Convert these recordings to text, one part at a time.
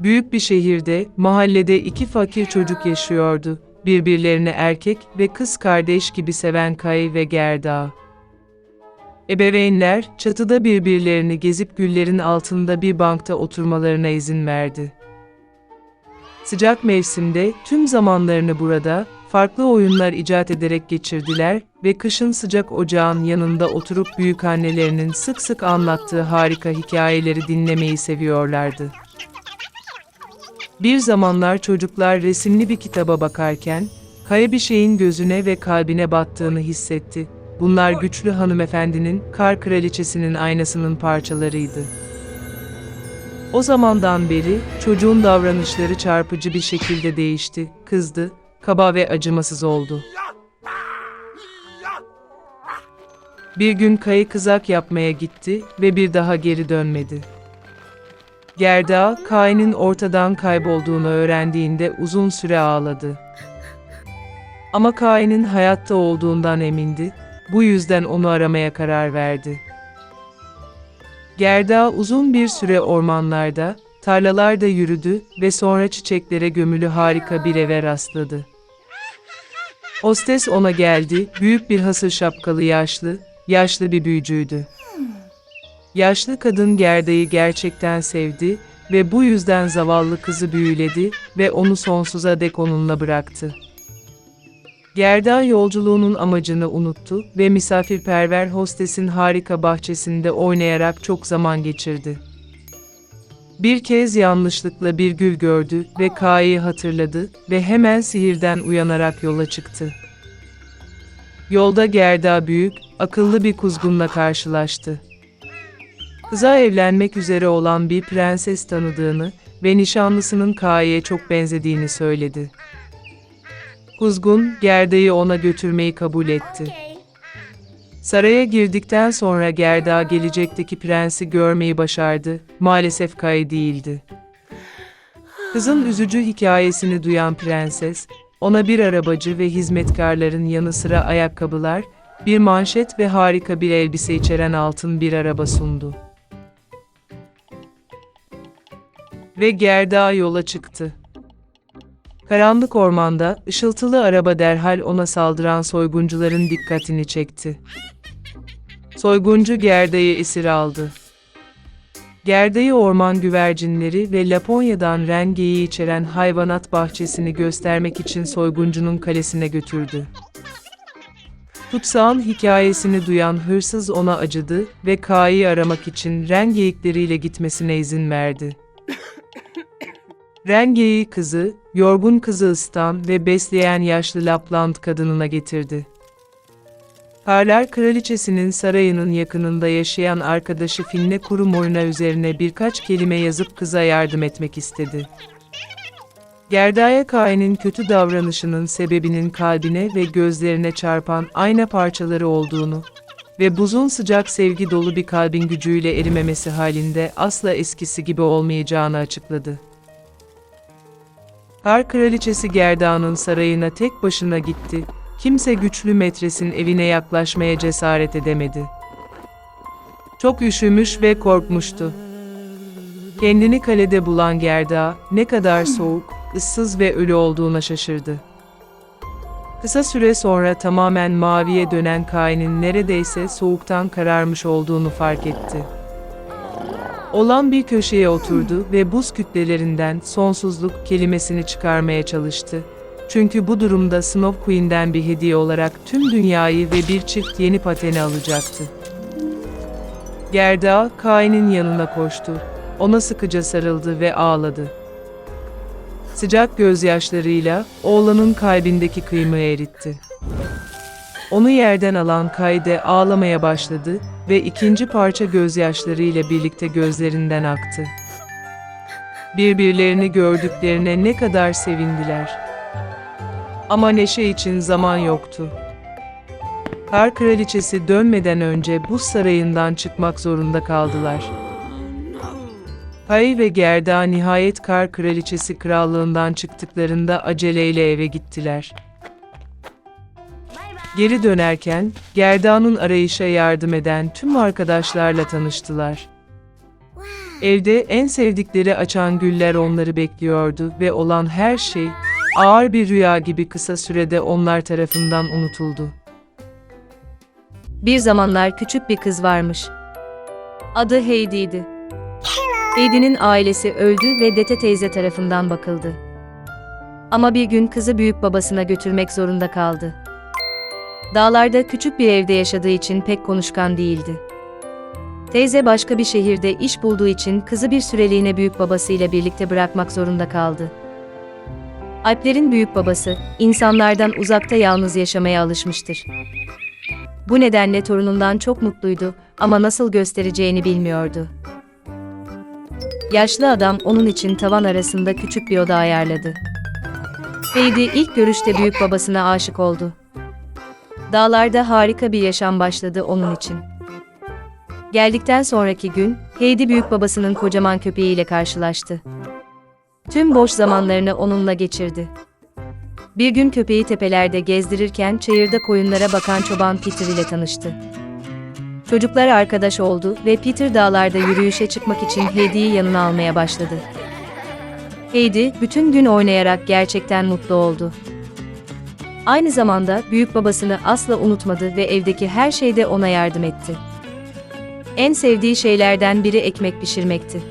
Büyük bir şehirde, mahallede iki fakir çocuk yaşıyordu. Birbirlerini erkek ve kız kardeş gibi seven Kay ve Gerda. Ebeveynler, çatıda birbirlerini gezip güllerin altında bir bankta oturmalarına izin verdi. Sıcak mevsimde tüm zamanlarını burada, farklı oyunlar icat ederek geçirdiler ve kışın sıcak ocağın yanında oturup büyükannelerinin sık sık anlattığı harika hikayeleri dinlemeyi seviyorlardı. Bir zamanlar çocuklar resimli bir kitaba bakarken, kaya bir şeyin gözüne ve kalbine battığını hissetti. Bunlar güçlü hanımefendinin, kar kraliçesinin aynasının parçalarıydı. O zamandan beri çocuğun davranışları çarpıcı bir şekilde değişti, kızdı, kaba ve acımasız oldu. Bir gün kayı kızak yapmaya gitti ve bir daha geri dönmedi. Gerda, Kain'in ortadan kaybolduğunu öğrendiğinde uzun süre ağladı. Ama Kain'in hayatta olduğundan emindi, bu yüzden onu aramaya karar verdi. Gerda uzun bir süre ormanlarda, tarlalarda yürüdü ve sonra çiçeklere gömülü harika bir eve rastladı. Hostes ona geldi, büyük bir hasır şapkalı yaşlı, yaşlı bir büyücüydü. Yaşlı kadın Gerda'yı gerçekten sevdi ve bu yüzden zavallı kızı büyüledi ve onu sonsuza dek onunla bıraktı. Gerda yolculuğunun amacını unuttu ve misafirperver hostesin harika bahçesinde oynayarak çok zaman geçirdi. Bir kez yanlışlıkla bir gül gördü ve Ka'yı hatırladı ve hemen sihirden uyanarak yola çıktı. Yolda Gerda büyük, akıllı bir kuzgunla karşılaştı. Kıza evlenmek üzere olan bir prenses tanıdığını ve nişanlısının Ka'ya çok benzediğini söyledi. Kuzgun, Gerda'yı ona götürmeyi kabul etti. Saraya girdikten sonra Gerda gelecekteki prensi görmeyi başardı, maalesef Kay değildi. Kızın üzücü hikayesini duyan prenses, ona bir arabacı ve hizmetkarların yanı sıra ayakkabılar, bir manşet ve harika bir elbise içeren altın bir araba sundu. Ve Gerda yola çıktı. Karanlık ormanda, ışıltılı araba derhal ona saldıran soyguncuların dikkatini çekti. Soyguncu Gerda'yı esir aldı. Gerda'yı orman güvercinleri ve Laponya'dan rengeyi içeren hayvanat bahçesini göstermek için soyguncunun kalesine götürdü. Kutsağın hikayesini duyan hırsız ona acıdı ve K'yı aramak için ren geyikleriyle gitmesine izin verdi. Rengeyi kızı, yorgun kızı ısıtan ve besleyen yaşlı Lapland kadınına getirdi. Karlar Kraliçesi'nin sarayının yakınında yaşayan arkadaşı Finne Kurumoyna üzerine birkaç kelime yazıp kıza yardım etmek istedi. Gerdaya Kain'in kötü davranışının sebebinin kalbine ve gözlerine çarpan ayna parçaları olduğunu ve buzun sıcak sevgi dolu bir kalbin gücüyle erimemesi halinde asla eskisi gibi olmayacağını açıkladı. Kar kraliçesi Gerda'nın sarayına tek başına gitti. Kimse güçlü metresin evine yaklaşmaya cesaret edemedi. Çok üşümüş ve korkmuştu. Kendini kalede bulan Gerda, ne kadar soğuk, ıssız ve ölü olduğuna şaşırdı. Kısa süre sonra tamamen maviye dönen Kain'in neredeyse soğuktan kararmış olduğunu fark etti. Olan bir köşeye oturdu ve buz kütlelerinden sonsuzluk kelimesini çıkarmaya çalıştı. Çünkü bu durumda Snow Queen'den bir hediye olarak tüm dünyayı ve bir çift yeni pateni alacaktı. Gerda, Kain'in yanına koştu. Ona sıkıca sarıldı ve ağladı. Sıcak gözyaşlarıyla oğlanın kalbindeki kıymığı eritti. Onu yerden alan Kayde ağlamaya başladı ve ikinci parça gözyaşlarıyla birlikte gözlerinden aktı. Birbirlerini gördüklerine ne kadar sevindiler. Ama Neşe için zaman yoktu. Kar kraliçesi dönmeden önce buz sarayından çıkmak zorunda kaldılar. Kay ve Gerda nihayet Kar kraliçesi krallığından çıktıklarında aceleyle eve gittiler. Geri dönerken, Gerda'nın arayışa yardım eden tüm arkadaşlarla tanıştılar. Evde en sevdikleri açan güller onları bekliyordu ve olan her şey ağır bir rüya gibi kısa sürede onlar tarafından unutuldu. Bir zamanlar küçük bir kız varmış. Adı Heidi'ydi. Heidi'nin ailesi öldü ve Dete teyze tarafından bakıldı. Ama bir gün kızı büyük babasına götürmek zorunda kaldı. Dağlarda küçük bir evde yaşadığı için pek konuşkan değildi. Teyze başka bir şehirde iş bulduğu için kızı bir süreliğine büyük babasıyla birlikte bırakmak zorunda kaldı. Alplerin büyük babası, insanlardan uzakta yalnız yaşamaya alışmıştır. Bu nedenle torunundan çok mutluydu ama nasıl göstereceğini bilmiyordu. Yaşlı adam onun için tavan arasında küçük bir oda ayarladı. Heidi ilk görüşte büyük babasına aşık oldu. Dağlarda harika bir yaşam başladı onun için. Geldikten sonraki gün, Heidi büyük babasının kocaman köpeğiyle karşılaştı. Tüm boş zamanlarını onunla geçirdi. Bir gün köpeği tepelerde gezdirirken çayırda koyunlara bakan çoban Peter ile tanıştı. Çocuklar arkadaş oldu ve Peter dağlarda yürüyüşe çıkmak için Heidi'yi yanına almaya başladı. Heidi bütün gün oynayarak gerçekten mutlu oldu. Aynı zamanda büyük babasını asla unutmadı ve evdeki her şeyde ona yardım etti. En sevdiği şeylerden biri ekmek pişirmekti.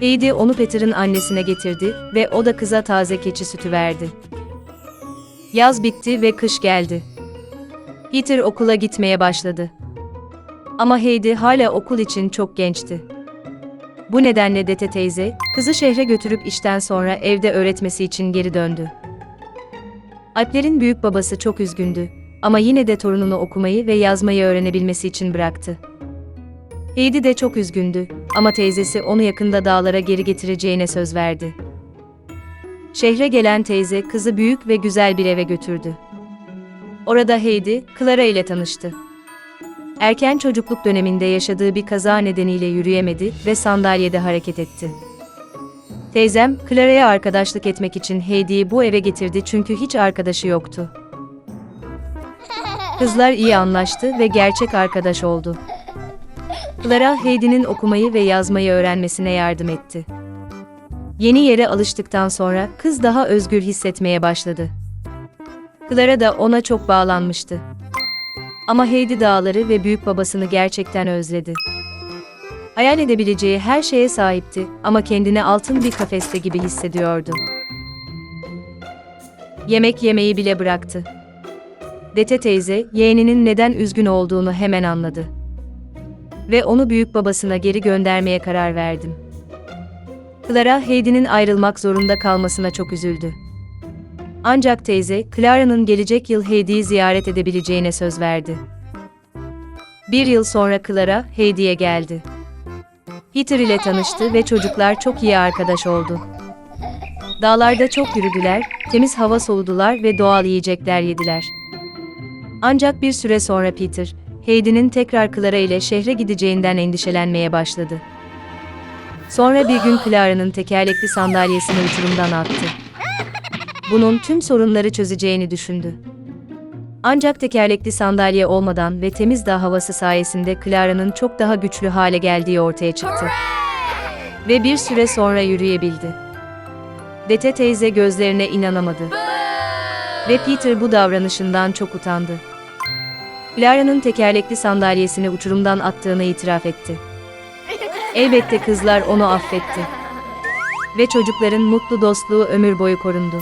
Heidi onu Peter'ın annesine getirdi ve o da kıza taze keçi sütü verdi. Yaz bitti ve kış geldi. Peter okula gitmeye başladı. Ama Heidi hala okul için çok gençti. Bu nedenle Dete teyze, kızı şehre götürüp işten sonra evde öğretmesi için geri döndü. Alplerin büyük babası çok üzgündü ama yine de torununu okumayı ve yazmayı öğrenebilmesi için bıraktı. Heidi de çok üzgündü ama teyzesi onu yakında dağlara geri getireceğine söz verdi. Şehre gelen teyze kızı büyük ve güzel bir eve götürdü. Orada Heidi, Clara ile tanıştı. Erken çocukluk döneminde yaşadığı bir kaza nedeniyle yürüyemedi ve sandalyede hareket etti. Teyzem, Clara'ya arkadaşlık etmek için Heidi'yi bu eve getirdi çünkü hiç arkadaşı yoktu. Kızlar iyi anlaştı ve gerçek arkadaş oldu. Clara, Heidi'nin okumayı ve yazmayı öğrenmesine yardım etti. Yeni yere alıştıktan sonra kız daha özgür hissetmeye başladı. Clara da ona çok bağlanmıştı. Ama Heidi dağları ve büyük babasını gerçekten özledi. Hayal edebileceği her şeye sahipti ama kendini altın bir kafeste gibi hissediyordu. Yemek yemeyi bile bıraktı. Dete teyze, yeğeninin neden üzgün olduğunu hemen anladı. Ve onu büyük babasına geri göndermeye karar verdim. Clara, Heidi'nin ayrılmak zorunda kalmasına çok üzüldü. Ancak teyze, Clara'nın gelecek yıl Heidi'yi ziyaret edebileceğine söz verdi. Bir yıl sonra Clara, Heidi'ye geldi. Peter ile tanıştı ve çocuklar çok iyi arkadaş oldu. Dağlarda çok yürüdüler, temiz hava soludular ve doğal yiyecekler yediler. Ancak bir süre sonra Peter, Heidi'nin tekrar Clara ile şehre gideceğinden endişelenmeye başladı. Sonra bir gün Clara'nın tekerlekli sandalyesini uçurumdan attı. Bunun tüm sorunları çözeceğini düşündü. Ancak tekerlekli sandalye olmadan ve temiz dağ havası sayesinde Clara'nın çok daha güçlü hale geldiği ortaya çıktı. Ve bir süre sonra yürüyebildi. Dete teyze gözlerine inanamadı. Ve Peter bu davranışından çok utandı. Clara'nın tekerlekli sandalyesini uçurumdan attığını itiraf etti. Elbette kızlar onu affetti. Ve çocukların mutlu dostluğu ömür boyu korundu.